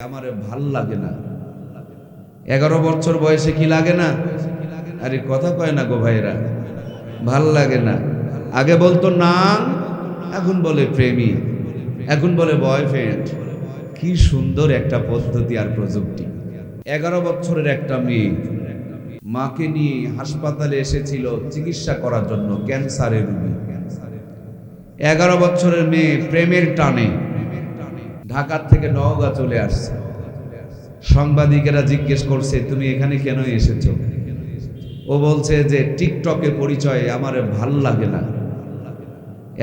আমার ভালো লাগে না। এগারো বছর বয়সে কি লাগে না? আরে কথা কয় না গো ভাইরা ভালো লাগে না। আগে বলতো, না, এখন বলে প্রেমী, এখন বলে বয়ফ্রেন্ড কি সুন্দর একটা পদ্ধতি আর প্রযুক্তি। এগারো বছরের একটা মেয়ে, মাকে নিয়ে হাসপাতালে এসেছিল চিকিৎসা করার জন্য ক্যান্সারের রোগী। এগারো বছরের মেয়ে প্রেমের টানে। ঢাকার থেকে নওগাঁ চলে আসছে। সাংবাদিকেরা জিজ্ঞেস করছে, তুমি এখানে কেন এসেছ? ও বলছে যে, টিকটকে পরিচয় আমার ভালো লাগে না।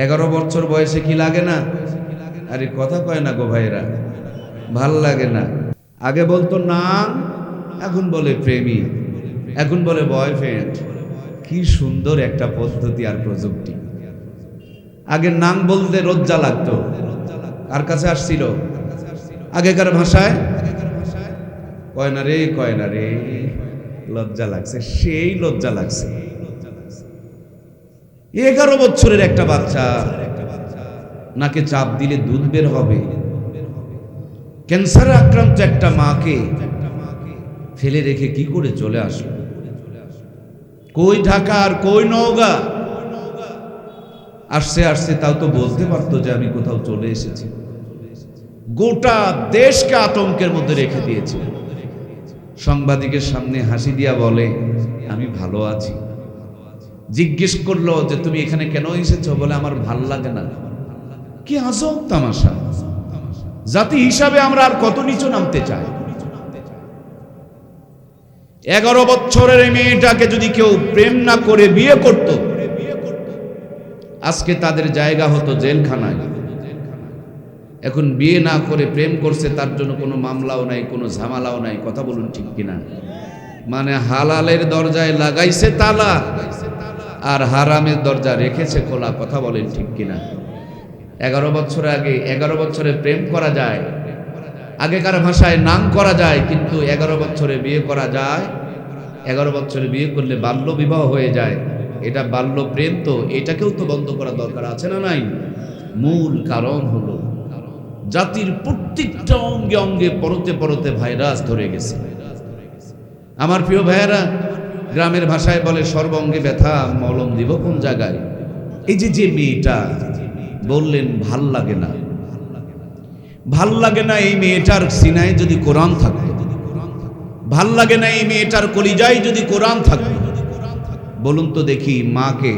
এগারো বছর বয়সে কি লাগে না? আরে, কথা কয় না গো ভাইরা ভালো লাগে না। আগে বলতো নাম এখন বলে প্রেমী, এখন বলে বয়ফ্রেন্ড। কি সুন্দর একটা পদ্ধতি আর প্রযুক্তি। আগে নাম বলতে লজ্জা লাগতো। কার কাছে আসছিল? আগেকার ভাষায়? কয় না রে, কয় না রে। লজ্জা লাগছে, সেই লজ্জা লাগছে। এগারো বছরের একটা বাচ্চা, নাকে চাপ দিলে দুধ বের হবে। ক্যান্সারে আক্রান্ত একটা মাকে ফেলে রেখে কি করে চলে আসলো? কই ঢাকা আর কই নওগা? আসছে আসছে, তাও তো বলতে পারতো যে আমি কোথাও চলে এসেছি। গোটা দেশকে আতঙ্কের মধ্যে রেখে দিয়েছে। সাংবাদিকের সামনে হাসি দিয়া বলে, আমি ভালো আছি। জিজ্ঞেস করল যে, তুমি এখানে কেন এসেছ? বলে, আমার ভালো লাগে না। কি আজব তামাশা। জাতি হিসাবে আমরা আর কত নিচু নামতে চাই। এগারো বছরের মেয়েটাকে যদি কেউ প্রেম না করে বিয়ে করত আজকে তাদের জায়গা হতো জেলখানায়। এখন বিয়ে না করে প্রেম করছে, তার জন্য কোনো মামলাও নাই, কোনো ঝামেলাও নাই, কথা বলুন ঠিক কিনা? মানে হালালের দরজায় লাগাইছে তালা, আর হারামের দরজা রেখেছে খোলা, কথা বলেন ঠিক কিনা? এগারো বছর আগে, এগারো বছরে প্রেম করা যায়, আগেকার ভাষায় নাম করা যায়, কিন্তু এগারো বছরে বিয়ে করা যায়, এগারো বছরে বিয়ে করলে বাল্য বিবাহ হয়ে যায়। এটা বাল্য প্রেম তো, এটাকেও তো বন্ধ করা দরকার আছে না নাই? মূল কারণ হলো, জাতির প্রত্যেকটা অঙ্গে অঙ্গে পরতে পরতে ভাইরাস ধরে গেছে। আমার প্রিয় ভাইয়েরা, গ্রামের ভাষায় বলে সর্বঙ্গে ব্যথা, মলম দিব কোন জায়গায়? এই যে যে মেয়েটা, বললেন ভালো লাগে না। ভালো লাগে না এই মেয়েটার সিনায় যদি কোরআন থাকতো। ভালো লাগে না এই মেয়েটার কলিজায় যদি কোরআন থাকতো। বলুন তো দেখি মাকে,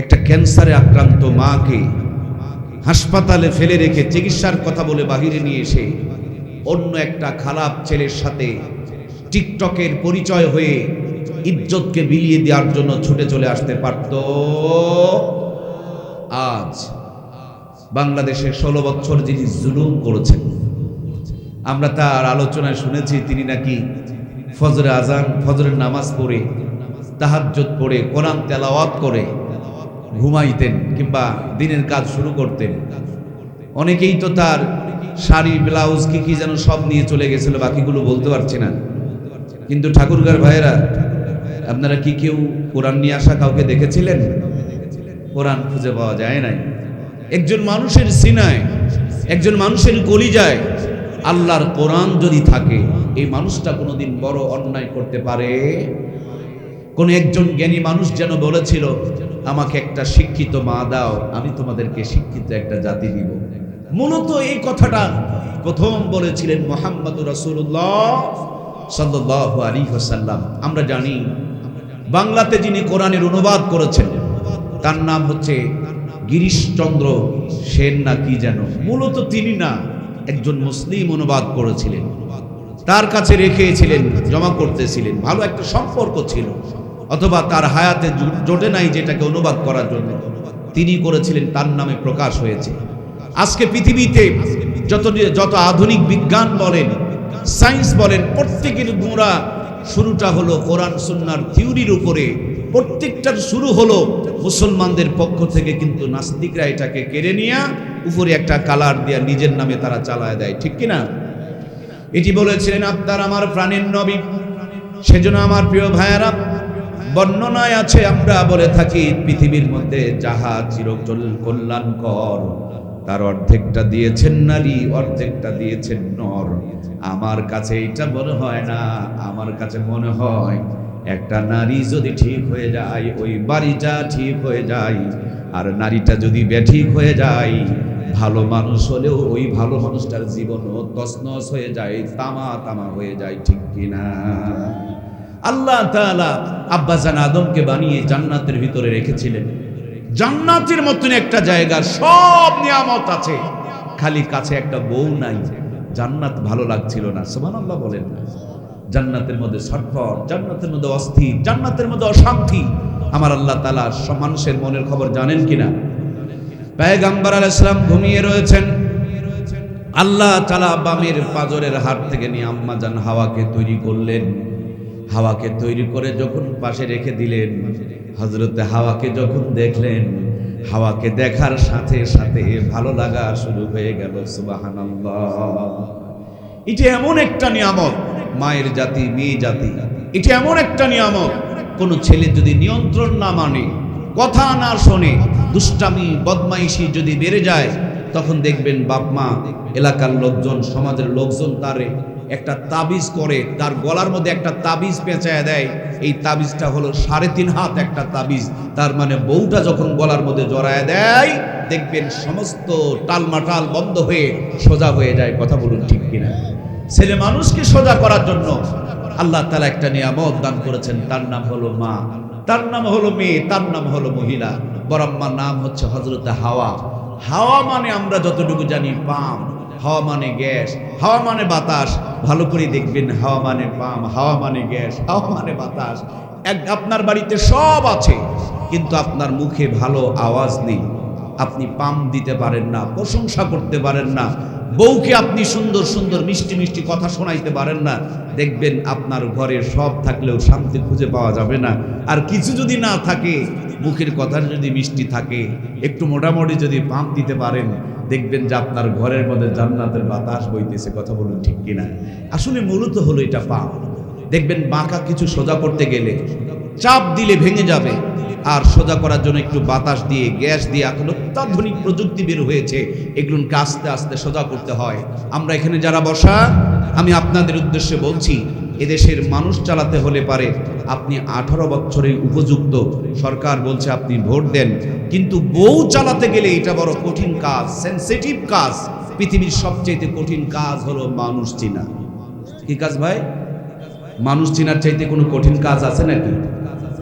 একটা ক্যান্সারে আক্রান্ত মাকে হাসপাতালে ফেলে রেখে চিকিৎসার কথা বলে বাহিরে নিয়ে এসে অন্য একটা খারাপ ছেলের সাথে টিকটকের পরিচয় হয়ে ইজ্জতকে বিলিয়ে দেওয়ার জন্য ছুটে চলে আসতে পারত। আজ বাংলাদেশে ষোলো বছর যিনি জুলুম করেছেন, আমরা তার আলোচনায় শুনেছি তিনি নাকি ফজরে আজান ফজরের নামাজ পড়ে তাহাজ্জত পড়ে, কোরআন তেলাওয়াত করে, ঘুমাইতেন কিংবা দিনের কাজ শুরু করতেন। অনেকেই তো তার শাড়ি, ব্লাউজ কি কি যেন সব নিয়ে চলে গেছিল, বাকিগুলো বলতে পারছি না। কিন্তু ঠাকুরগার ভাইয়েরা, আপনারা কি কেউ কোরআন নিয়ে আসা কাউকে দেখেছিলেন? কোরআন খুঁজে পাওয়া যায় নাই। একজন মানুষের সিনায়, একজন মানুষের কলিজায় আল্লাহর কোরআন যদি থাকে, এই মানুষটা কোনোদিন বড় অন্যায় করতে পারে? কোন একজন জ্ঞানী মানুষ যেন বলেছিল, আমাকে একটা শিক্ষিত মা দাও, আমি তোমাদেরকে শিক্ষিত একটা জাতি দিব। মূলত এই কথাটা প্রথম বলেছিলেন মোহাম্মদ রাসূলুল্লাহ সাল্লাল্লাহু আলাইহি ওয়াসাল্লাম। আমরা জানি, বাংলাতে যিনি কোরআনের অনুবাদ করেছেন, তার নাম হচ্ছে গিরিশচন্দ্র সেন না কি যেন। মূলত তিনি না একজন মুসলিম অনুবাদ করেছিলেন। তার কাছে রেখেছিলেন, জমা করতেছিলেন। ভালো একটা সম্পর্ক ছিল। অথবা তার হায়াতে জোটে নাই যেটাকে অনুবাদ করার জন্য। তিনি করেছিলেন, তার নামে প্রকাশ হয়েছে। আজকে পৃথিবীতে যত যত আধুনিক বিজ্ঞান বলেন, সায়েন্স বলেন, প্রত্যেকের গোড়া শুরুটা হলো কোরআন, সুন্নার থিওরির উপরে। প্রত্যেকটার শুরু হলো মুসলমানদের পক্ষ থেকে, কিন্তু নাস্তিকরা এটাকে কেড়ে নিয়ে উপরে একটা কালার দিয়া নিজের নামে তারা চালায় দেয়। ঠিক কিনা? এটি বলেছিলেন আপনার আমার প্রাণের নবী। সেজন্য আমার প্রিয় ভাইয়ারা বর্ণনায় আছে, আমরা বলে থাকি, পৃথিবীর মধ্যে যাহা চিরচল কল্যাণকর। তার অর্ধেকটা দিয়েছেন নারী, অর্ধেকটা দিয়েছেন নর। আমার কাছে এটা মনে হয় না, আমার কাছে মনে হয় একটা নারী যদি ঠিক হয়ে যায়, ওই বাড়িটা ঠিক হয়ে যায়, আর নারীটা যদি বেঠিক হয়ে যায়, ভালো মানুষ হলেও ওই ভালো মানুষটার জীবনও তসনস হয়ে যায় তামা তামা হয়ে যায়, ঠিক কিনা? আল্লাহ তাআলা আব্বাজান আদমকে বানিয়ে জান্নাতের ভিতরে রেখেছিলেন। জান্নাতের মতন একটা জায়গা সব নিয়ামত আছে। খালি কাছে একটা বউ নাই। জান্নাত ভালো লাগছিল না। সোমান আল্লাহ বলেন। জান্নাতের মধ্যে ছটফট জান্নাতের মধ্যে অস্থির, জান্নাতের মধ্যে অশান্তি। আমার আল্লাহ তালা মানুষের মনের খবর জানেন কিনা? পেগাম্বার আলাইহিস সালাম ঘুমিয়ে রয়েছেন। আল্লাহ তালা বামের পাজরের হাত থেকে নিয়ে আম্মা জান হাওয়াকে তৈরি করলেন। হাওয়াকে তৈরি করে যখন পাশে রেখে দিলেন হজরতে হাওয়াকে যখন দেখলেন, হাওয়াকে দেখার সাথে সাথে ভালো লাগা শুরু হয়ে গেল সুবাহান এটা এমন একটা নিয়ামত, মায়ের জাতি, মেয়ে জাতি, এটা এমন একটা নিয়ামত, কোন ছেলে যদি নিয়ন্ত্রণ না মানে কথা না শোনে, দুষ্টামি, বদমাইশি যদি বেড়ে যায়, তখন দেখবেন বাপ মা এলাকার লোকজন, সমাজের লোকজন তারে একটা তাবিজ করে, তার গলার মধ্যে একটা তাবিজ পেঁচায় দেয়। এই তাবিজটা হলো সাড়ে তিন হাত একটা তাবিজ। তার মানে বউটা যখন গলার মধ্যে জড়ায় দেয়, দেখবেন সমস্ত টালমাটাল বন্ধ হয়ে সোজা হয়ে যায়। কথা বলুন ঠিক কিনা? ছেলে মানুষকে সোজা করার জন্য আল্লাহ তালা একটা নিয়ামত দান করেছেন। তার নাম হলো মা। তার নাম হলো মেয়ে, তার নাম হলো মহিলা। বরাম্মার নাম হচ্ছে হজরতে হাওয়া। হাওয়া মানে আমরা যতটুকু জানি পাম। হাওয়া মানে গ্যাস হাওয়া মানে বাতাস, ভালো করে দেখবেন হাওয়া মানে পাম হাওয়া মানে গ্যাস হাওয়া মানে বাতাস। এক আপনার বাড়িতে সব আছে, কিন্তু আপনার মুখে ভালো আওয়াজ নেই। আপনি পাম দিতে পারেন না, প্রশংসা করতে পারেন না। বউকে আপনি সুন্দর সুন্দর, মিষ্টি মিষ্টি কথা শোনাইতে পারেন না। দেখবেন আপনার ঘরে সব থাকলেও শান্তি খুঁজে পাওয়া যাবে না। আর কিছু যদি না থাকে, মুখের কথা যদি মিষ্টি থাকে, একটু মোটামুটি যদি পাম্প দিতে পারেন দেখবেন যে আপনার ঘরের মধ্যে জান্নাতের বাতাস বইতেছে, কথা বলুন ঠিক কিনা? আসলে মূলত হলো এটা পাম্প দেখবেন বাঁকা কিছু সোজা করতে গেলে চাপ দিলে ভেঙে যাবে, আর সোজা করার জন্য একটু বাতাস দিয়ে, গ্যাস দিয়ে এখন অত্যাধুনিক প্রযুক্তি বের হয়েছে এগুলোকে আস্তে আস্তে সোজা করতে হয়। আমরা এখানে যারা বসা, আমি আপনাদের উদ্দেশ্যে বলছি, এদেশের মানুষ চালাতে হলে পারে আপনি আঠারো বছরের উপযুক্ত। সরকার বলছে আপনি ভোট দেন। কিন্তু বউ চালাতে গেলে এটা বড় কঠিন কাজ সেন্সিটিভ কাজ। পৃথিবীর সবচেয়ে কঠিন কাজ হলো মানুষ চিনা। কি কাজ ভাই? মানুষ চিনার চাইতে কোনো কঠিন কাজ আছে নাকি?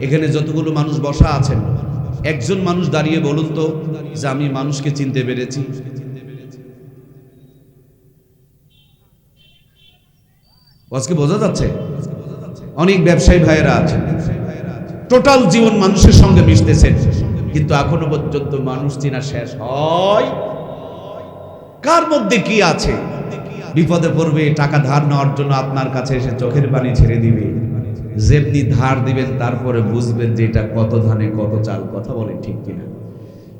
এখানে যতগুলো মানুষ বসা আছেন, একজন মানুষ দাঁড়িয়ে বলুন তো যে আমি মানুষকে চিনতে পেরেছি। আজকে বোঝা যাচ্ছে? অনেক ব্যবসায়ী ভাইয়েরা আছেন। টোটাল জীবন মানুষের সঙ্গে মিশতেছেন। কিন্তু এখনও পর্যন্ত মানুষ চিনা শেষ হয়। কার মধ্যে কি আছে? বিপদে পড়বে, টাকা ধার নেওয়ার জন্য আপনার কাছে এসে চোখের পানি ছেড়ে দিবে। যেমনি ধার দিবেন, তারপরে বুঝবেন যে এটা কত ধানে কত চাল, কথা বলে ঠিক কিনা।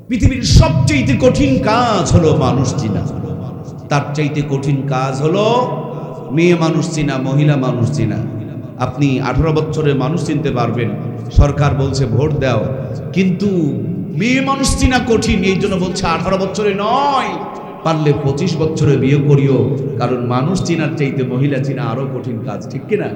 পৃথিবীর সবচেয়ে কঠিন কাজ হলো মানুষ চিনা। তার চাইতে কঠিন কাজ হলো মেয়ে মানুষ চিনা, মহিলা মানুষ চিনা। আপনি আঠারো বছরের মানুষ চিনতে পারবেন। সরকার বলছে, ভোট দাও। কিন্তু মেয়ে মানুষ চিনা কঠিন, এই জন্য বলছে, আঠারো বছরে নয়। পারলে পঁচিশ বছরে বিয়ে করিও, কারণ মানুষ চিনার চাইতে মহিলা চিনা আরও কঠিন কাজ, ঠিক কিনা?